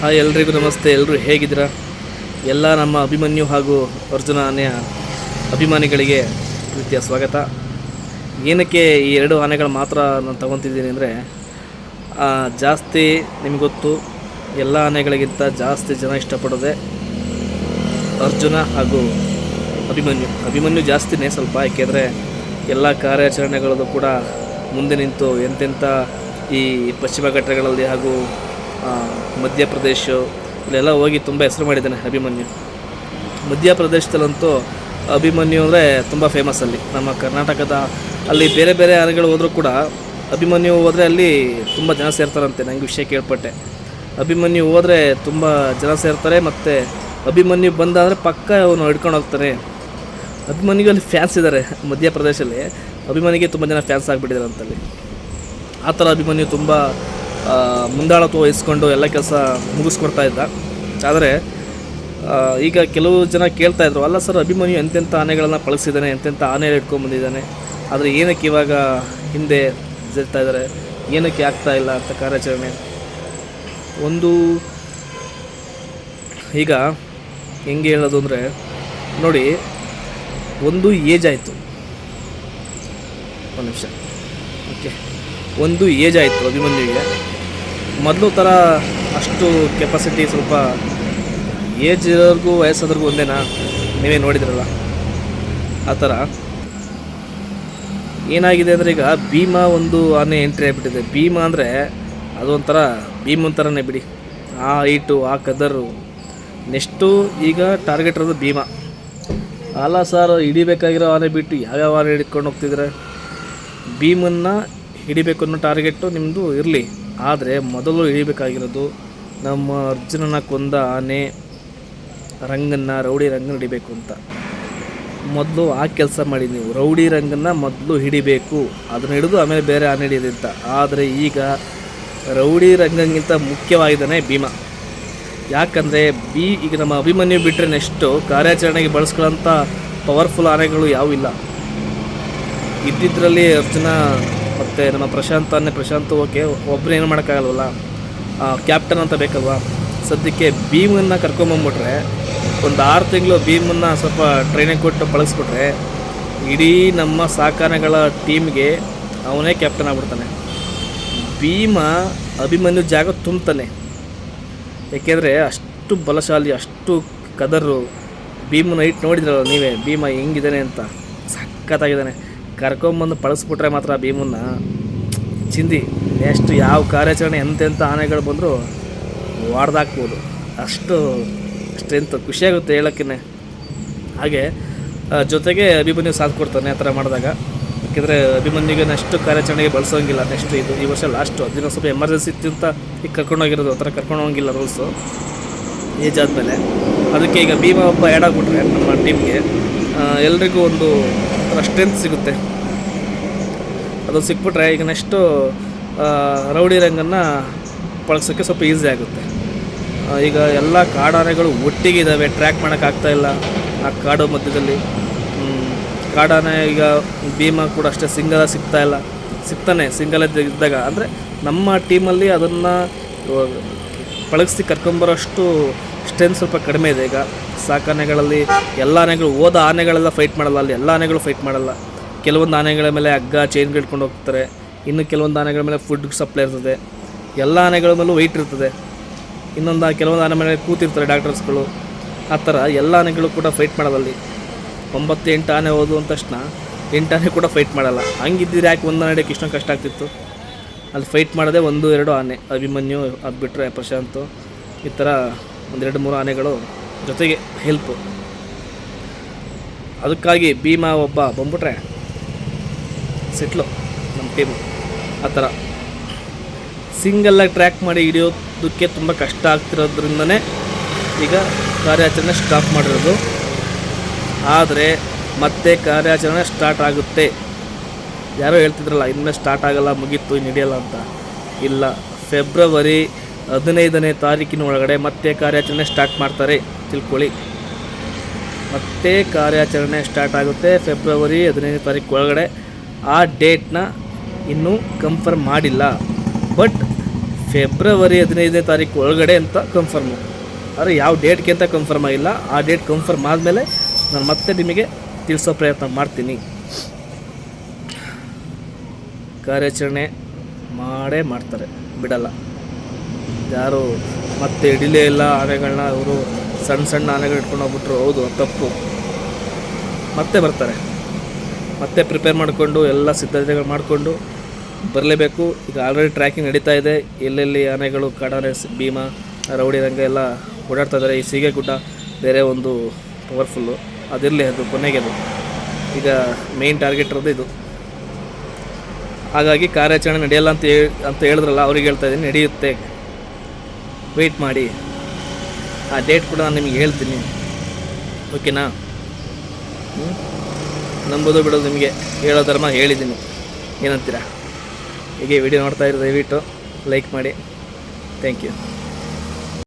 Hi ಎಲ್ರಿಗೂ ನಮಸ್ತೆ ಎಲ್ಲರೂ ಹೇಗಿದ್ದೀರಾ? ಎಲ್ಲ ನಮ್ಮ ಅಭಿಮನ್ಯು ಹಾಗೂ ಅರ್ಜುನ ಆನೆಯ ಅಭಿಮಾನಿಗಳಿಗೆ ಪ್ರೀತಿಯ ಸ್ವಾಗತ. ಏನಕ್ಕೆ ಈ ಎರಡು ಆನೆಗಳು ಮಾತ್ರ ನಾನು ತಗೊತಿದ್ದೀನಿ ಅಂದರೆ ಜಾಸ್ತಿ ನಿಮಗೆ ಗೊತ್ತು, ಎಲ್ಲ ಆನೆಗಳಿಗಿಂತ ಜಾಸ್ತಿ ಜನ ಇಷ್ಟಪಡೋದೆ ಅರ್ಜುನ ಹಾಗೂ ಅಭಿಮನ್ಯು. ಅಭಿಮನ್ಯು ಜಾಸ್ತಿನೇ ಸ್ವಲ್ಪ ಏಕೆಂದರೆ ಎಲ್ಲ ಕಾರ್ಯಾಚರಣೆಗಳಲ್ಲೂ ಕೂಡ ಮುಂದೆ ನಿಂತು ಎಂತೆಂಥ ಈ ಪಶ್ಚಿಮ ಘಟ್ಟಗಳಲ್ಲಿ ಹಾಗೂ ಮಧ್ಯಪ್ರದೇಶ, ಇಲ್ಲೆಲ್ಲ ಹೋಗಿ ತುಂಬ ಹೆಸರು ಮಾಡಿದ್ದಾನೆ ಅಭಿಮನ್ಯು. ಮಧ್ಯಪ್ರದೇಶದಲ್ಲಂತೂ ಅಭಿಮನ್ಯು ಅಂದರೆ ತುಂಬ ಫೇಮಸ್ ಅಲ್ಲಿ. ನಮ್ಮ ಕರ್ನಾಟಕದ ಅಲ್ಲಿ ಬೇರೆ ಬೇರೆ ಯಾರುಗಳು ಹೋದರೂ ಕೂಡ ಅಭಿಮನ್ಯು ಹೋದರೆ ಅಲ್ಲಿ ತುಂಬ ಜನ ಸೇರ್ತಾರಂತೆ ನನಗೆ ವಿಷಯ ಕೇಳ್ಪಟ್ಟೆ. ಅಭಿಮನ್ಯು ಹೋದರೆ ತುಂಬ ಜನ ಸೇರ್ತಾರೆ ಮತ್ತು ಅಭಿಮನ್ಯು ಬಂದಾದರೆ ಪಕ್ಕ ಅವನು ಹಿಡ್ಕೊಂಡು ಹೋಗ್ತಾನೆ. ಅಭಿಮನ್ಯು ಅಲ್ಲಿ ಫ್ಯಾನ್ಸ್ ಇದ್ದಾರೆ ಮಧ್ಯಪ್ರದೇಶದಲ್ಲಿ ಅಭಿಮನ್ಯುಗೆ ತುಂಬ ಜನ ಫ್ಯಾನ್ಸ್ ಆಗಿಬಿಟ್ಟಿದ್ದಾರೆ ಅಂತಲ್ಲಿ. ಆ ಥರ ಅಭಿಮನ್ಯು ತುಂಬ ಮುಂದಾಳತ್ವ ವಹಿಸ್ಕೊಂಡು ಎಲ್ಲ ಕೆಲಸ ಮುಗಿಸ್ಕೊಡ್ತಾ ಇದ್ದ. ಆದರೆ ಈಗ ಕೆಲವು ಜನ ಕೇಳ್ತಾ ಇದ್ರು, ಅಲ್ಲ ಸರ್, ಅಭಿಮನ್ಯು ಎಂತೆಂಥ ಆನೆಗಳನ್ನು ಪಳಿಸಿದ್ದಾನೆ ಎಂತೆಂಥ ಆನೆ ಇಟ್ಕೊಂಡ್ಬಂದಿದ್ದಾನೆ ಆದರೆ ಏನಕ್ಕೆ ಇವಾಗ ಹಿಂದೆ ಜರಿತಾ ಇದ್ದಾರೆ ಏನಕ್ಕೆ ಆಗ್ತಾ ಇಲ್ಲ ಅಂತ ಕಾರ್ಯಾಚರಣೆ? ಒಂದು, ಈಗ ಹೆಂಗೆ ಹೇಳೋದು ಅಂದರೆ, ನೋಡಿ, ಒಂದು ಏಜ್ ಆಯಿತು. ಒಂದು ನಿಮಿಷ. ಓಕೆ ಒಂದು ಏಜ್ ಆಯಿತು ಅಭಿಮನ್ಯುವಿಗೆ ಮೊದಲು ಥರ ಅಷ್ಟು ಕೆಪಾಸಿಟಿ ಸ್ವಲ್ಪ ಏಜ್ ಇರೋರಿಗೂ ವಯಸ್ಸಾದ್ರಿಗೂ ಒಂದೇನಾ? ನೀವೇ ನೋಡಿದ್ರಲ್ಲ. ಆ ಥರ. ಏನಾಗಿದೆ ಅಂದರೆ ಈಗ ಭೀಮಾ ಒಂದು ಆನೆ ಎಂಟ್ರಿ ಆಗಿಬಿಟ್ಟಿದೆ. ಭೀಮಾ ಅಂದರೆ ಅದೊಂಥರ ಭೀಮನ್ ಥರನೇ ಬಿಡಿ. ಆ ಹೈಟು, ಆ ಕದರು. ನೆಕ್ಸ್ಟು ಈಗ ಟಾರ್ಗೆಟ್ ಇರೋದು ಭೀಮಾ. ಅಲ್ಲ ಸರ್ ಹಿಡಿಬೇಕಾಗಿರೋ ಆನೆ ಬಿಟ್ಟು ಯಾವ್ಯಾವ ಆನೆ ಹಿಡ್ಕೊಂಡು ಹೋಗ್ತಿದ್ರೆ? ಭೀಮನ್ನು ಹಿಡಿಬೇಕು ಅನ್ನೋ ಟಾರ್ಗೆಟು ನಿಮ್ಮದು ಇರಲಿ. ಆದರೆ ಮೊದಲು ಹಿಡಿಬೇಕಾಗಿರೋದು ನಮ್ಮ ಅರ್ಜುನನ ಕೊಂದ ಆನೆ, ರಂಗನ್ನು, ರೌಡಿ ರಂಗನ ಹಿಡಿಬೇಕು ಅಂತ. ಮೊದಲು ಆ ಕೆಲಸ ಮಾಡಿ ನೀವು. ರೌಡಿ ರಂಗನ್ನು ಮೊದಲು ಹಿಡಿಬೇಕು. ಅದನ್ನ ಹಿಡಿದು ಆಮೇಲೆ ಬೇರೆ ಆನೆ ಅಂತ. ಆದರೆ ಈಗ ರೌಡಿ ರಂಗಂಗಿಂತ ಮುಖ್ಯವಾಗಿದ್ದಾನೆ ಭೀಮ. ಯಾಕಂದರೆ ಬಿ ಈಗ ನಮ್ಮ ಅಭಿಮನ್ಯು ಬಿಟ್ಟರೆ ನೆಕ್ಸ್ಟು ಕಾರ್ಯಾಚರಣೆಗೆ ಬಳಸ್ಕೊಳ್ಳೋಂಥ ಪವರ್ಫುಲ್ ಆನೆಗಳು ಯಾವೂ ಇಲ್ಲ. ಇದ್ದಿದ್ರಲ್ಲಿ ಅರ್ಜುನ ಮತ್ತು ನಮ್ಮ ಪ್ರಶಾಂತ್ ಅನ್ನೇ, ಪ್ರಶಾಂತ್ ಓಕೆ ಒಬ್ಬರು ಏನು ಮಾಡೋಕ್ಕಾಗಲ್ವಲ್ಲ ಕ್ಯಾಪ್ಟನ್ ಅಂತ ಬೇಕಲ್ವಾ? ಸದ್ಯಕ್ಕೆ ಭೀಮನ್ನ ಕರ್ಕೊಂಬಂದ್ಬಿಟ್ರೆ ಒಂದು ಆರು ತಿಂಗಳು ಭೀಮನ್ನ ಸ್ವಲ್ಪ ಟ್ರೈನಿಂಗ್ ಕೊಟ್ಟು ಬಳಸ್ಬಿಟ್ರೆ ಇಡೀ ನಮ್ಮ ಸಾಕಾನೆಗಳ ಟೀಮ್ಗೆ ಅವನೇ ಕ್ಯಾಪ್ಟನ್ ಆಗ್ಬಿಡ್ತಾನೆ. ಭೀಮ ಅಭಿಮನ್ಯು ಜಾಗ ತುಂಬ್ತಾನೆ. ಏಕೆಂದರೆ ಅಷ್ಟು ಬಲಶಾಲಿ, ಅಷ್ಟು ಕದರು ಭೀಮನ ಹೈಟ್ ನೋಡಿದ್ರಲ್ಲ ನೀವೇ, ಭೀಮ ಹೆಂಗಿದ್ದಾನೆ ಅಂತ, ಸಖತ್ತಾಗಿದ್ದಾನೆ. ಕರ್ಕೊಂಬಂದು ಪಳಸ್ಬಿಟ್ರೆ ಮಾತ್ರ ಭೀಮನ್ನ. ಚಿಂದಿ ನೆಕ್ಸ್ಟ್ ಯಾವ ಕಾರ್ಯಾಚರಣೆ ಎಂತೆಂಥ ಆನೆಗಳು ಬಂದರೂ ಹೊಡೆದಾಕ್ಬೋದು ಅಷ್ಟು ಸ್ಟ್ರೆಂತ್ ಖುಷಿಯಾಗುತ್ತೆ ಹೇಳೋಕ್ಕೇ ಹಾಗೆ ಆ, ಜೊತೆಗೆ ಅಭಿಮನ್ಯು ಸಾಥ್ ಕೊಡ್ತಾನೆ ಆ ಥರ ಮಾಡಿದಾಗ. ಯಾಕೆಂದರೆ ಅಭಿಮನ್ಯುಗೆ ಅಷ್ಟು ಕಾರ್ಯಾಚರಣೆಗೆ ಬಳಸೋಂಗಿಲ್ಲ ನೆಕ್ಸ್ಟ್ ಇದು ಈ ವರ್ಷ ಲಾಸ್ಟು ಅದಿನ ಸ್ವಲ್ಪ ಎಮರ್ಜೆನ್ಸಿ ಇತ್ತು ಅಂತ ಈಗ ಕರ್ಕೊಂಡೋಗಿರೋದು ಆ ಥರ ಕರ್ಕೊಂಡು ಹೋಗಿಲ್ಲ ರೂಲ್ಸು ಏಜ್ ಆದಮೇಲೆ ಅದಕ್ಕೆ ಈಗ ಭೀಮ ಒಬ್ಬ ಆ್ಯಡ್ ಆಗಿಬಿಟ್ರೆ ನಮ್ಮ ಟೀಮ್ಗೆ ಎಲ್ರಿಗೂ ಒಂದು ಸ್ಟ್ರೆಂತ್ ಸಿಗುತ್ತೆ. ಅದು ಸಿಕ್ಬಿಟ್ರೆ ಈಗ ನೆಕ್ಸ್ಟು ರೌಡಿ ರಂಗನ್ನು ಪಳಗ್ಸೋಕ್ಕೆ ಸ್ವಲ್ಪ ಈಸಿ ಆಗುತ್ತೆ. ಈಗ ಎಲ್ಲ ಕಾಡಾನೆಗಳು ಒಟ್ಟಿಗೆ ಇದ್ದಾವೆ ಟ್ರ್ಯಾಕ್ ಮಾಡೋಕ್ಕಾಗ್ತಾಯಿಲ್ಲ ಆ ಕಾಡು ಮಧ್ಯದಲ್ಲಿ. ಕಾಡಾನೆ ಈಗ ಭೀಮ ಕೂಡ ಅಷ್ಟೇ ಸಿಂಗಲ ಸಿಗ್ತಾ ಇಲ್ಲ. ಸಿಗ್ತಾನೆ ಸಿಂಗಲ್ ಇದ್ದಾಗ. ಅಂದರೆ ನಮ್ಮ ಟೀಮಲ್ಲಿ ಅದನ್ನು ಪಳಗಿಸಿ ಕರ್ಕೊಂಬರೋಷ್ಟು ಸ್ಟ್ರೆಂತ್ ಸ್ವಲ್ಪ ಕಡಿಮೆ ಇದೆ ಈಗ. ಸಾಕಾನೆಗಳಲ್ಲಿ ಎಲ್ಲ ಆನೆಗಳು ಹೋದ ಆನೆಗಳೆಲ್ಲ ಫೈಟ್ ಮಾಡಲ್ಲ, ಅಲ್ಲಿ ಎಲ್ಲ ಆನೆಗಳು ಫೈಟ್ ಮಾಡಲ್ಲ. ಕೆಲವೊಂದು ಆನೆಗಳ ಮೇಲೆ ಹಗ್ಗ ಚೈನ್ ಇಟ್ಕೊಂಡು ಹೋಗ್ತಾರೆ. ಇನ್ನು ಕೆಲವೊಂದು ಆನೆಗಳ ಮೇಲೆ ಫುಡ್ ಸಪ್ಲೈ ಇರ್ತದೆ. ಎಲ್ಲ ಆನೆಗಳ ಮೇಲೂ ವೆಯ್ಟ್ ಇರ್ತದೆ. ಇನ್ನೊಂದು ಕೆಲವೊಂದು ಆನೆ ಮೇಲೆ ಕೂತಿರ್ತಾರೆ ಡಾಕ್ಟರ್ಸ್ಗಳು ಆ ಥರ ಎಲ್ಲ ಆನೆಗಳು ಕೂಡ ಫೈಟ್ ಮಾಡಲ್ಲ ಅಲ್ಲಿ. ಒಂಬತ್ತು ಎಂಟು ಆನೆ ಅಂದ ತಕ್ಷಣ ಎಂಟು ಆನೆ ಕೂಡ ಫೈಟ್ ಮಾಡಲ್ಲ. ಹಂಗಿದ್ದಿದ್ರೆ ಯಾಕೆ ಒಂದು ಆನೆ ಇಷ್ಟೊಂದು ಕಷ್ಟ ಆಗ್ತಿತ್ತು? ಅಲ್ಲಿ ಫೈಟ್ ಮಾಡೋದೇ ಒಂದು, ಎರಡು ಆನೆ, ಅಭಿಮನ್ಯು ಅದು ಬಿಟ್ಟರೆ ಪ್ರಶಾಂತು, ಈ ಥರ ಒಂದೆರಡು, ಮೂರು ಆನೆಗಳು ಜೊತೆಗೆ ಹೆಲ್ಪು ಅದಕ್ಕಾಗಿ ಭೀಮಾ ಒಬ್ಬ ಬಂದ್ಬಿಟ್ರೆ ಸಿಟ್ಲು ನಮ್ಮ ಟೀಮು ಆ ಥರ. ಸಿಂಗಲ್ಲಾಗಿ ಟ್ರ್ಯಾಕ್ ಮಾಡಿ ಹಿಡಿಯೋದಕ್ಕೆ ತುಂಬ ಕಷ್ಟ ಆಗ್ತಿರೋದ್ರಿಂದನೇ ಈಗ ಕಾರ್ಯಾಚರಣೆ ಸ್ಟಾಪ್ ಮಾಡಿರೋದು. ಆದರೆ ಮತ್ತೆ ಕಾರ್ಯಾಚರಣೆ ಸ್ಟಾರ್ಟ್ ಆಗುತ್ತೆ. ಯಾರೋ ಹೇಳ್ತಿದ್ರಲ್ಲ, ಇನ್ನೂ ಸ್ಟಾರ್ಟ್ ಆಗಲ್ಲ, ಮುಗೀತು ಇನ್ನು ಅಂತ. ಇಲ್ಲ ಫೆಬ್ರವರಿ ಹದಿನೈದನೇ ತಾರೀಕಿನ ಒಳಗಡೆ ಮತ್ತೆ ಕಾರ್ಯಾಚರಣೆ ಸ್ಟಾರ್ಟ್ ಮಾಡ್ತಾರೆ. ತಿಳ್ಕೊಳ್ಳಿ. ಮತ್ತೆ ಕಾರ್ಯಾಚರಣೆ ಸ್ಟಾರ್ಟ್ ಆಗುತ್ತೆ ಫೆಬ್ರವರಿ ಹದಿನೈದನೇ ತಾರೀಕು ಒಳಗಡೆ. ಆ ಡೇಟ್ನ ಇನ್ನೂ ಕನ್ಫರ್ಮ್ ಮಾಡಿಲ್ಲ. ಬಟ್ ಫೆಬ್ರವರಿ ಹದಿನೈದನೇ ತಾರೀಕು ಒಳಗಡೆ ಅಂತ ಕನ್ಫರ್ಮು ಆದರೆ ಯಾವ ಡೇಟ್ಗೆ ಅಂತ ಕನ್ಫರ್ಮ್ ಆಗಿಲ್ಲ. ಆ ಡೇಟ್ ಕನ್ಫರ್ಮ್ ಆದಮೇಲೆ ನಾನು ಮತ್ತೆ ನಿಮಗೆ ತಿಳಿಸೋ ಪ್ರಯತ್ನ ಮಾಡ್ತೀನಿ. ಕಾರ್ಯಾಚರಣೆ ಮಾಡೇ ಮಾಡ್ತಾರೆ, ಬಿಡಲ್ಲ. ಯಾರು ಮತ್ತೆ ಡಿಲೇ ಇಲ್ಲ ಆನೆಗಳನ್ನ ಅವರು ಸಣ್ಣ ಸಣ್ಣ ಆನೆಗಳು ಇಟ್ಕೊಂಡು ಹೋಗ್ಬಿಟ್ರು, ಹೌದು ತಪ್ಪು. ಮತ್ತೆ ಬರ್ತಾರೆ. ಮತ್ತೆ ಪ್ರಿಪೇರ್ ಮಾಡಿಕೊಂಡು ಎಲ್ಲ ಸಿದ್ಧತೆಗಳು ಮಾಡಿಕೊಂಡು ಬರಲೇಬೇಕು. ಈಗ ಆಲ್ರೆಡಿ ಟ್ರ್ಯಾಕಿಂಗ್ ನಡೀತಾ ಇದೆ. ಎಲ್ಲೆಲ್ಲಿ ಆನೆಗಳು, ಕಾಡಾನೆ ಭೀಮ, ರೌಡಿ, ರಂಗ ಎಲ್ಲ ಓಡಾಡ್ತಾ ಇದ್ದಾರೆ ಈ ಸೀಗೆ ಗುಡ್ಡ ಬೇರೆ ಒಂದು ಪವರ್ಫುಲ್ಲು ಅದಿರಲಿ ಅದು ಕೊನೆಗೆ ಅದು. ಈಗ ಮೇನ್ ಟಾರ್ಗೆಟ್ ಇರೋದು ಇದು. ಹಾಗಾಗಿ ಕಾರ್ಯಾಚರಣೆ ನಡೆಯಲ್ಲ ಅಂತ ಅಂತ ಹೇಳಿದ್ರಲ್ಲ, ಅವ್ರಿಗೆ ಹೇಳ್ತಾ ಇದ್ದೀನಿ, ನಡೆಯುತ್ತೆ. ವೆಯ್ಟ್ ಮಾಡಿ. ಆ ಡೇಟ್ ಕೂಡ ನಾನು ನಿಮಗೆ ಹೇಳ್ತೀನಿ. ಓಕೆನಾ ನಂಬೋದು ಬಿಡೋದು ನಿಮಗೆ. ಹೇಳೋ ಧರ್ಮ ಹೇಳಿದ್ದೀನಿ. ಏನಂತೀರಾ? ಹೀಗೆ ವಿಡಿಯೋ ನೋಡ್ತಾ ಇರೋ, ದಯವಿಟ್ಟು. ಲೈಕ್ ಮಾಡಿ. Thank you